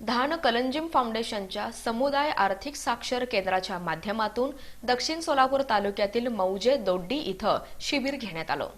धान कलंजिम फाउंडेशनच्या समुदाय आर्थिक साक्षर केंद्राच्या माध्यमातून दक्षिण सोलापूर तालुक्यातील मौजे दोड्डी इथं शिबिर घेण्यात आलं.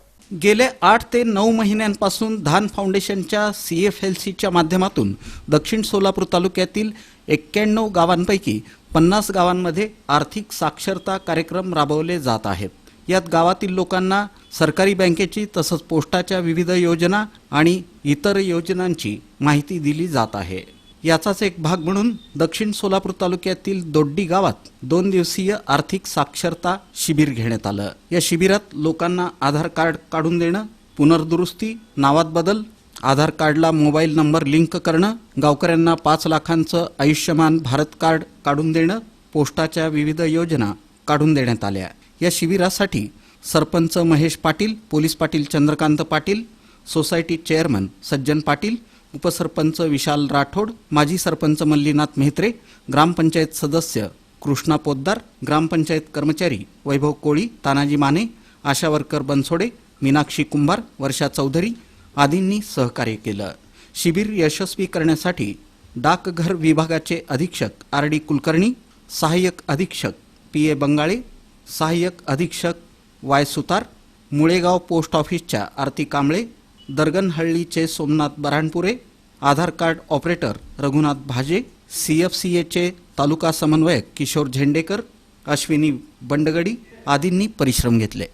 गेले आठ ते नऊ महिन्यांपासून धान फाउंडेशनच्या सी एफ एल सीच्या माध्यमातून दक्षिण सोलापूर तालुक्यातील एक्क्याण्णव गावांपैकी पन्नास गावांमध्ये आर्थिक साक्षरता कार्यक्रम राबवले जात आहेत. यात गावातील लोकांना सरकारी बँकेची तसंच पोस्टाच्या विविध योजना आणि इतर योजनांची माहिती दिली जात आहे. याचाच एक भाग म्हणून दक्षिण सोलापूर तालुक्यातील दोड्डी गावात दोन दिवसीय आर्थिक साक्षरता शिबिर घेण्यात आलं. या शिबिरात लोकांना आधार कार्ड काढून देणं पुनर्दुरुस्ती नावात बदल आधार कार्डला मोबाईल नंबर लिंक करणं गावकऱ्यांना पाच लाखांचं आयुष्यमान भारत कार्ड काढून देणं पोस्टाच्या विविध योजना काढून देण्यात आल्या. या शिबिरासाठी sarpanch Mahesh Patil police Patil Chandrakant Patil society chairman Sajjan Patil उपसरपंच विशाल राठोड माजी सरपंच मल्लीनाथ मेहत्रे ग्रामपंचायत सदस्य कृष्णा पोद्दार ग्रामपंचायत कर्मचारी वैभव कोळी तानाजी माने आशा वर्कर बनसोडे मीनाक्षी कुंभार वर्षा चौधरी आदींनी सहकार्य केलं. शिबिर यशस्वी करण्यासाठी डाकघर विभागाचे अधीक्षक आर डी कुलकर्णी सहाय्यक अधीक्षक पी ए बंगाळे सहाय्यक अधीक्षक वाय सुतार मुळेगाव पोस्ट ऑफिसच्या Aarti Kamble दरगनहळ्ळीचे Somnath Barhanpure Aadhaar card operator Raghunath Bhaje C F C एचे taluka समन्वयक किशोर झेंडेकर अश्विनी बंडगडी आदींनी परिश्रम घेतले.